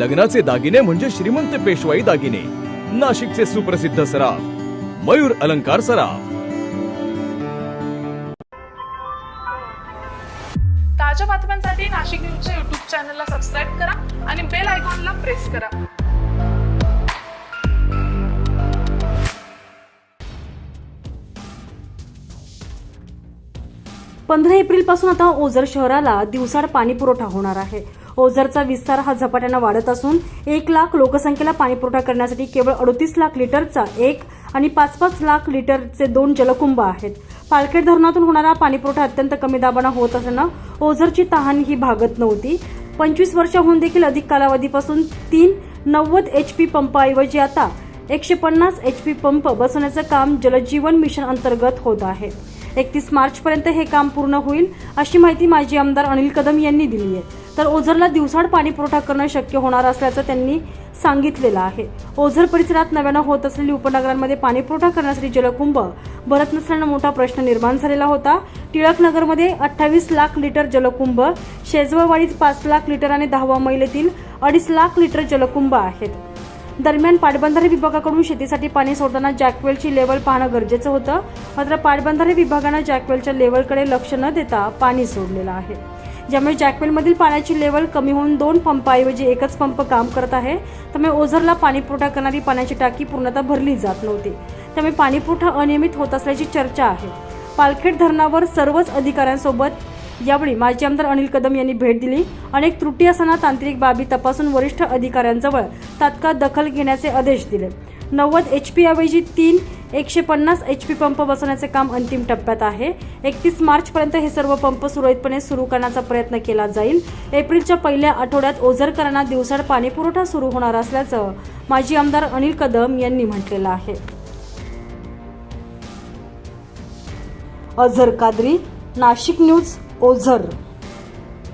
लग्नाचे दागिने म्हणजे श्रीमंत पेशवाई दागिने. नाशिकचे सुप्रसिद्ध सराफ मयूर अलंकार सराफ. ताज्या बातम्यांसाठी नाशिक न्यूजच्या युट्यूब चॅनलला सबस्क्राईब करा आणि बेल आयकॉनला प्रेस करा. पंधरा एप्रिलपासून आता ओझर शहराला दिवसाड पाणी पुरवठा होणार आहे. ओझरचा विस्तार हा झपाट्यानं वाढत असून एक लाख लोकसंख्येला पाणी पुरवठा करण्यासाठी केवळ अडतीस लाख लिटरचा एक आणि पाच पाच लाख लिटरचे दोन जलकुंभ आहेत. पालखेड धरणातून होणारा पाणीपुरवठा अत्यंत कमी दाबानं होत असल्यानं ओझरची तहान ही भागत नव्हती. पंचवीस वर्षाहून देखील अधिक कालावधीपासून तीन नव्वद एच पी पंपाऐवजी आता एकशे पन्नास एच पी पंप बसवण्याचं काम जलजीवन मिशन अंतर्गत होत आहे. एकतीस मार्चपर्यंत हे काम पूर्ण होईल अशी माहिती माजी आमदार अनिल कदम यांनी दिली आहे. तर ओझरला दिवसाड पाणी पुरवठा करणं शक्य होणार असल्याचं त्यांनी सांगितलेलं आहे. ओझर परिसरात नव्यानं होत असलेली उपनगरांमध्ये पाणीपुरवठा करण्यासाठी जलकुंभ भरत नसल्यानं मोठा प्रश्न निर्माण झालेला होता. टिळकनगरमध्ये अठ्ठावीस लाख लिटर जलकुंभ शेजवळवाडीत पाच लाख लिटर आणि दहावा मैल येथील अडीच लाख लिटर जलकुंभ आहेत. दरम्यान पाटबंधारे विभागाकडून शेतीसाठी पाणी सोडताना जॅकवेलची लेवल पाहणं गरजेचं होतं. मात्र पाटबंधारे विभागानं जॅकवेलच्या लेवलकडे लक्ष न देता पाणी सोडलेलं आहे. ज्यामुळे जॅकवेलमधील पाण्याची लेवल कमी होऊन दोन पंपाऐवजी एकच पंप काम करत आहे. त्यामुळे ओझरला पाणी पुरवठा करणारी पाण्याची टाकी पूर्णतः भरली जात नव्हती. त्यामुळे पाणीपुरवठा अनियमित होत असल्याची चर्चा आहे. पालखेड धरणावर सर्वच अधिकाऱ्यांसोबत यावेळी माजी आमदार अनिल कदम यांनी भेट दिली. अनेक त्रुटी असताना तांत्रिक बाबी तपासून वरिष्ठ अधिकाऱ्यांजवळ तात्काळ दखल घेण्याचे आदेश दिले. नव्वद एच पी ऐवजी तीन एकशे पन्नास एच पी पंप बसवण्याचे काम अंतिम टप्प्यात आहे. एकतीस मार्चपर्यंत हे सर्व पंप सुरळीतपणे सुरू करण्याचा प्रयत्न केला जाईल. एप्रिलच्या पहिल्या आठवड्यात ओझरकरांना दिवसाड पाणीपुरवठा सुरू होणार असल्याचं माजी आमदार अनिल कदम यांनी म्हटलेलं आहे. अझर कादरी नाशिक न्यूज. ओझर.